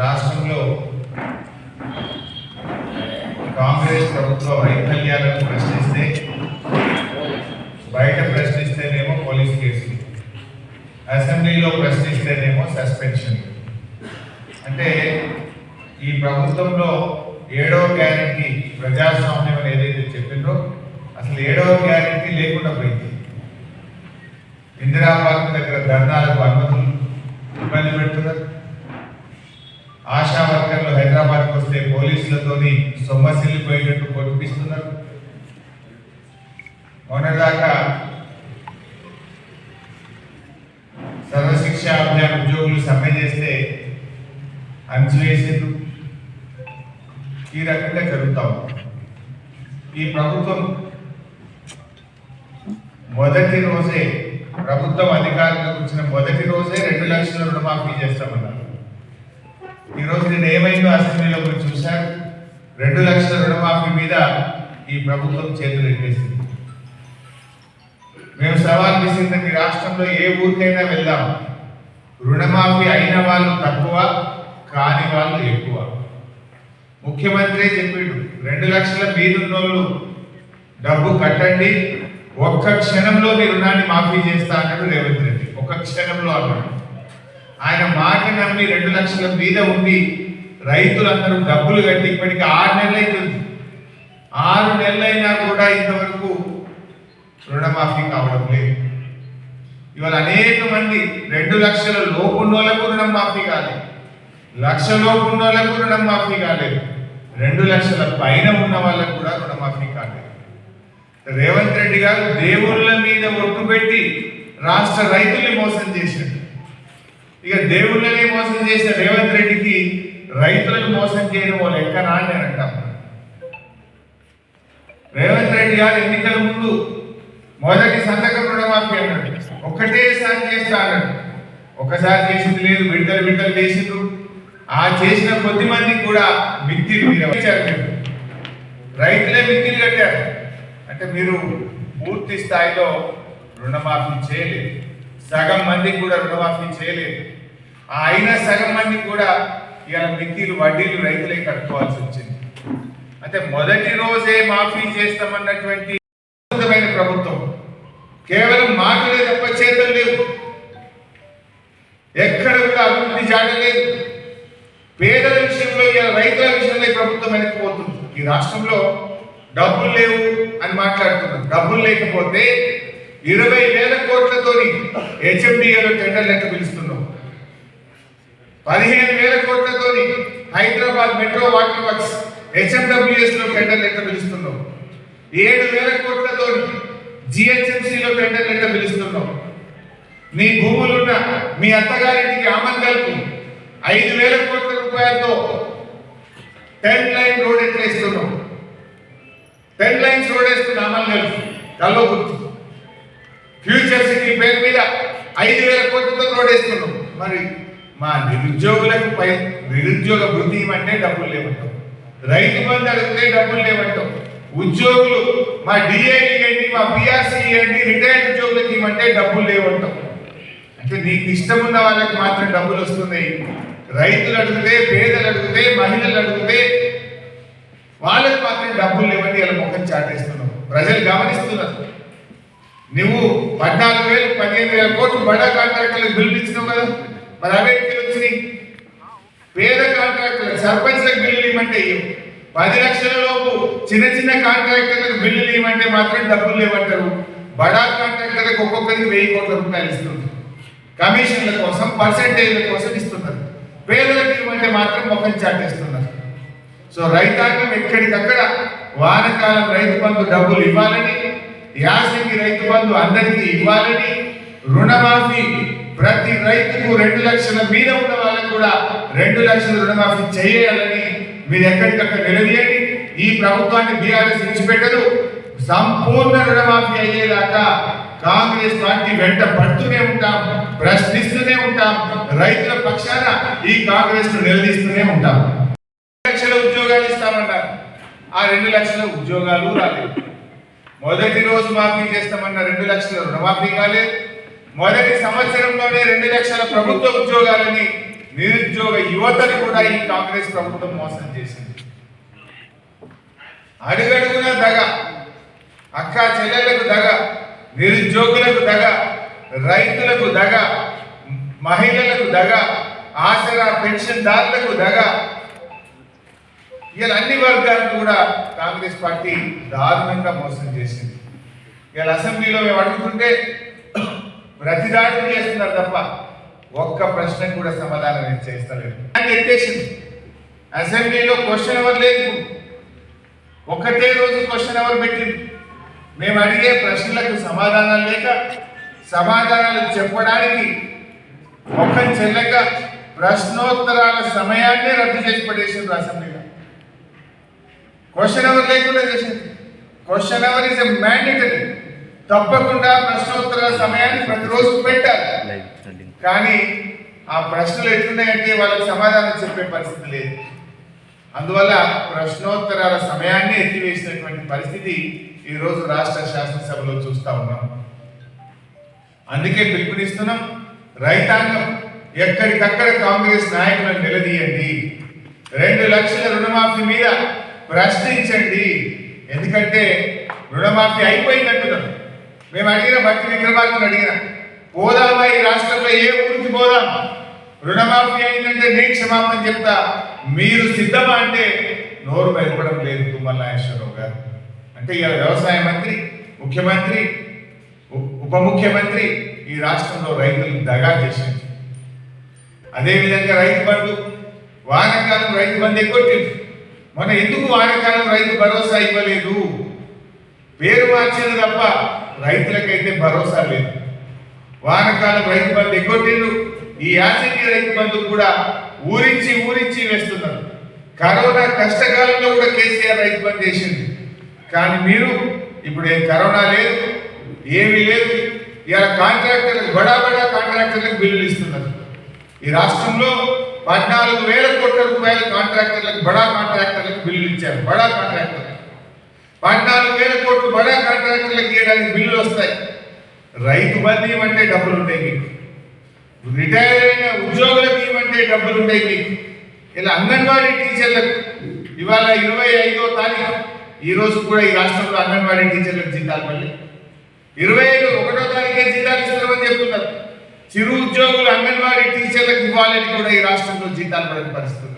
రాష్ట్రంలో కాంగ్రెస్ ప్రభుత్వ వైఫల్యాలను ప్రశ్నిస్తే బయట ప్రశ్నిస్తేనేమో పోలీస్ కేసులు అసెంబ్లీలో ప్రశ్నిస్తేనేమో సస్పెన్షన్. అంటే ఈ ప్రభుత్వంలో ఏడవ గ్యారంటీ ప్రజాస్వామ్యం అని ఏదైతే చెప్పిందో అసలు ఏడవ గ్యారంటీ లేకుండా పోయింది. ఇందిరాబాద్ దగ్గర ధర్నాలకు అనుమతులు ఇబ్బంది పెడుతున్నారు. ఆశా వర్కర్లు హైదరాబాద్కి వస్తే పోలీసులతోని సొమ్మసిల్లిపోయేటట్టు కొట్టిపిస్తున్నారు. మొన్నటిదాకా సర్వశిక్ష అభియాన్ ఉద్యోగులు సమ్మె చేస్తే అణచివేసిండ్రు ఈ రకంగా జరుగుతాం ఈ ప్రభుత్వం మొదటి రోజే ప్రభుత్వం అధికారంలోకి వచ్చిన మొదటి రోజే రెండు లక్షల రుణమాఫీ చేస్తామన్నారు. ఈరోజు నేను ఏమైందో అసెంబ్లీలో మీరు చూశారు రెండు లక్షల రుణమాఫీ మీద ఈ ప్రభుత్వం చేతులు ఎట్టేసింది మేము సవాల్ చేసిందండి రాష్ట్రంలో ఏ ఊరికైనా వెళ్దాం. రుణమాఫీ అయిన వాళ్ళు తక్కువ కాని వాళ్ళు ఎక్కువ. ముఖ్యమంత్రి చెప్పిండు రెండు లక్షల మీదున్నోళ్ళు డబ్బు కట్టండి ఒక్క క్షణంలో మీ రుణాన్ని మాఫీ చేస్తా అన్నాడు రేవంత్ రెడ్డి. ఒక్క క్షణంలో అన్నాడు. ఆయన మాట నమ్మి రెండు లక్షల మీద ఉండి రైతులందరూ డబ్బులు కట్టి ఇప్పటికి ఆరు నెలలు అవుతుంది ఆరు నెలలైనా కూడా ఇంతవరకు రుణమాఫీ కావడం లేదు. ఇవాళ అనేక మంది రెండు లక్షల లోపున్నోళ్ళకు రుణం మాఫీ కాలేదు. లక్ష లోపున్నోళ్ళకు రుణం మాఫీ కాలేదు. రెండు లక్షల పైన ఉన్న వాళ్ళకు కూడా రుణమాఫీ కాలేదు. రేవంత్ రెడ్డి గారు దేవుళ్ళ మీద ఒట్టు పెట్టి రాష్ట్ర రైతుల్ని మోసం చేశాడు. ఇక దేవుళ్ళని మోసం చేసిన రేవంత్ రెడ్డికి రైతులను మోసం చేయడం వాళ్ళు ఎక్క అని నేను అంటాం. రేవంత్ రెడ్డి గారు ఎన్నికల ముందు మొదటి సంతకం రుణమాఫీ అన్నాడు. ఒక్కటేసారి చేస్తా అన్నాడు. ఒకసారి చేసింది లేదు బిడ్డలు విడుదల చేసిండ్రు ఆ చేసిన కొద్ది మందికి కూడా మిత్తిలు మీరు రైతులే మిత్తిలు కట్టారు. అంటే మీరు పూర్తి స్థాయిలో రుణమాఫీ చేయలేదు. సగం మందికి కూడా రుణమాఫీ చేయలేదు. అయినా సగం మంది కూడా ఇవాళ మిత్తిలు వడ్డీలు రైతులే కట్టుకోవాల్సి వచ్చింది. అంటే మొదటి రోజే మాఫీ చేస్తామన్నటువంటి అద్భుతమైన ప్రభుత్వం. కేవలం మాటలే తప్ప చేతలు లేవు. ఎక్కడ కూడా అభివృద్ధి జాడలేదు పేదల విషయంలో ఇలా రైతుల విషయంలో ప్రభుత్వం వెనక్కిపోతుంది ఈ రాష్ట్రంలో డబ్బులు లేవు అని మాట్లాడుతున్నాం. డబ్బులు లేకపోతే ఇరవై వేల కోట్లతోని హెచ్ఎండిఏలో టెండర్లు ఎట్లా పిలుస్తుంది పదిహేను వేల కోట్లతోని హైదరాబాద్ మెట్రో వాటర్ వర్క్స్ హెచ్ఎండబ్ల్యూఎస్లో టెండర్ ఎట్లా పిలుస్తున్నాం ఏడు వేల కోట్లతోని జిహెచ్ఎంసీలో టెండర్ ఎట్లా పిలుస్తున్నాం మీ భూములున్న మీ అత్తగారింటికి ఆమంగల్కు ఐదు వేల కోట్ల రూపాయలతో టెన్ లైన్ రోడ్ ఎట్లా ఇస్తున్నాం టెన్ లైన్స్ రోడ్ వేస్తున్న ఆమంగల్ కల్లో గుర్తు ఫ్యూచర్ సిటీ పేరు మీద ఐదు వేల కోట్లతో రోడ్ వేస్తున్నాం మరి మా నిరుద్యోగులకు పై నిరుద్యోగ వృద్ధి ఇవ్వమంటే డబ్బులు లేవంటాం. రైతు బంధు అడిగితే డబ్బులు లేవంటాం. ఉద్యోగులు మా డిఏ ఇవ్వండి మా పిఆర్సీ ఇవ్వండి రిటైర్డ్ ఉద్యోగులకు ఇవ్వంటే డబ్బులు లేవంటాం. అంటే నీకు ఇష్టం ఉన్న వాళ్ళకి మాత్రం డబ్బులు వస్తున్నాయి. రైతులు అడిగితే పేదలు అడిగితే మహిళలు అడిగితే వాళ్ళకి మాత్రం డబ్బులు లేవని ఇలా ముఖం చాటేస్తున్నావు ప్రజలు గమనిస్తున్నారు. నువ్వు పద్నాలుగు వేలు పదిహేను వేల కోట్లు బడా కాంట్రాక్టర్లకు పిలిపించినావు కదా. మరి అవే ఎక్కడ వచ్చినాయి. పేద కాంట్రాక్టర్ సర్పంచ్లకు బిల్లులు ఇవ్వమంటే ఇవ్వు పది లక్షల లోపు చిన్న చిన్న కాంట్రాక్టర్లకు బిల్లులు ఇవ్వమంటే మాత్రం డబ్బులు లేవంటారు. బడా కాంట్రాక్టర్లకు ఒక్కొక్కరికి వెయ్యి కోట్ల రూపాయలు ఇస్తుంది కమిషన్ల కోసం పర్సంటేజ్ల కోసం ఇస్తున్నారు పేదలకు ఇవ్వమంటే మాత్రం ముఖం చాటేస్తున్నారు. సో రైతాంగం ఎక్కడికక్కడ వానకాలం రైతు బంధు డబ్బులు ఇవ్వాలని యాసంగి రైతు బంధు అందరికీ ఇవ్వాలని రుణమాఫీ ప్రతి రైతుకు రెండు లక్షల మీద ఉన్న వాళ్ళకు కూడా రెండు లక్షల రుణమాఫీ చేయాలని మీరు ఎక్కడికక్కడ నిలదీయండి. ఈ ప్రభుత్వాన్ని బీఆర్ఎస్ విడిచిపెట్టదు. సంపూర్ణ రుణమాఫీ అయ్యేదాకా కాంగ్రెస్ పార్టీ వెంట పడుతూనే ఉంటాం ప్రశ్నిస్తూనే ఉంటాం రైతుల పక్షాన ఈ కాంగ్రెస్ను నిలదీస్తూనే ఉంటాం. లక్షల ఉద్యోగాలు ఇస్తామన్నారు. ఆ రెండు లక్షల ఉద్యోగాలు రాలేదు. మొదటి రోజు మాఫీ చేస్తామన్న రెండు లక్షల రుణమాఫీ కాలేదు. మొదటి సంవత్సరంలోనే రెండు లక్షల ప్రభుత్వ ఉద్యోగాలని నిరుద్యోగ యువతని కూడా ఈ కాంగ్రెస్ ప్రభుత్వం మోసం చేసింది. అడుగడుగున దగ అక్క చెల్లెలకు దగ నిరుద్యోగులకు దగ రైతులకు దగ మహిళలకు దగ ఆసరా పెన్షన్దారులకు దగ ఇలా అన్ని వర్గాలను కూడా కాంగ్రెస్ పార్టీ దారుణంగా మోసం చేసింది. ఇలా అసెంబ్లీలో మేము అడుగుతుంటే ప్రతిదాడులు చేస్తున్నారు తప్ప ఒక్క ప్రశ్నకు కూడా సమాధానం చేస్తలేదు. అని అసెంబ్లీలో క్వశ్చన్ ఎవరు లేదు ఒకటే రోజు క్వశ్చన్ ఎవరు పెట్టింది? మేము అడిగే ప్రశ్నలకు సమాధానాలు లేక సమాధానాలు చెప్పడానికి ఒక చెల్లక ప్రశ్నోత్తరాల సమయాన్ని రద్దు చేసి పడేసిండ్రు అసెంబ్లీలో. క్వశ్చన్ అవర్ లేకుండా చేసింది క్వశ్చన్ అవర్ ఇస్ మ్యాండేటరీ తప్పకుండా ప్రశ్నోత్తరాల సమయాన్ని ప్రతిరోజు పెట్టాలి. కానీ ఆ ప్రశ్నలు ఎట్లున్నాయంటే వాళ్ళకి సమాధానం చెప్పే పరిస్థితి లేదు. అందువల్ల ప్రశ్నోత్తరాల సమయాన్ని ఎత్తివేసినటువంటి పరిస్థితి ఈ రోజు రాష్ట్ర శాసనసభలో చూస్తా ఉన్నాం. అందుకే పిలుపునిస్తున్నాం రైతాంగం ఎక్కడికక్కడ కాంగ్రెస్ నాయకులను నిలదీయండి. రెండు లక్షల రుణమాఫీ మీద ప్రశ్నించండి. ఎందుకంటే రుణమాఫీ అయిపోయిందంటున్నాం మేము అడిగిన భక్తి విక్రమార్కులు అడిగిన పోదామా ఈ రాష్ట్రంలో ఏ ఊరికి పోదాం? రుణమాఫీ అయిందంటే నేను క్షమాపణ చెప్తా. మీరు సిద్ధమా అంటే నోరు బయటపడడం లేదు తుమ్మల నాగేశ్వరరావు గారు. అంటే ఇవాళ వ్యవసాయ మంత్రి ముఖ్యమంత్రి ఉప ముఖ్యమంత్రి ఈ రాష్ట్రంలో రైతులు దగా చేసింది. అదేవిధంగా రైతు బంధు వానకాలం రైతు బంధు ఎగ్గొట్టింది. మొన్న ఎందుకు వానకాలం రైతు భరోసా ఇవ్వలేదు? పేరు మార్చింది తప్ప రైతులకైతే భరోసా లేదు. వానకాలం రైతు బంధు ఎగ్గొట్టిండు. ఈ యాసంగి రైతు బంధు కూడా ఊరించి ఊరించి వేస్తున్నారు. కరోనా కష్టకాలంలో కూడా కేసీఆర్ రైతు బంధు చేసింది కానీ మీరు ఇప్పుడు ఏం కరోనా లేదు ఏమీ లేదు. ఇలా కాంట్రాక్టర్లకు బడా బడా కాంట్రాక్టర్లకు బిల్లులు ఇస్తున్నారు. ఈ రాష్ట్రంలో పద్నాలుగు వేల కోట్ల రూపాయల కాంట్రాక్టర్లకు బడా కాంట్రాక్టర్లకు బిల్లులు ఇచ్చారు. బడా కాంట్రాక్టర్లకు పద్నాలుగు వేల కోట్లు బడా కాంట్రాక్టర్లకు ఇవ్వడానికి బిల్లులు వస్తాయి. రైతు బంధు ఇవ్వమంటే డబ్బులు ఉంటాయి మీకు. రిటైర్ అయిన ఉద్యోగులకు ఇవ్వమంటే డబ్బులు ఉంటాయి మీకు. ఇలా అంగన్వాడీ టీచర్లకు ఇవాళ ఇరవై ఐదో తారీఖు. ఈ రోజు కూడా ఈ రాష్ట్రంలో అంగన్వాడీ టీచర్లకు జీతాలు మళ్ళీ ఇరవై ఐదు ఒకటో తారీఖే జీతాలు ఇస్తామని చెప్తున్నారు. చిరు ఉద్యోగులు అంగన్వాడీ టీచర్లకు ఇవ్వాలని కూడా ఈ రాష్ట్రంలో జీతాలు పడిన పరిస్థితి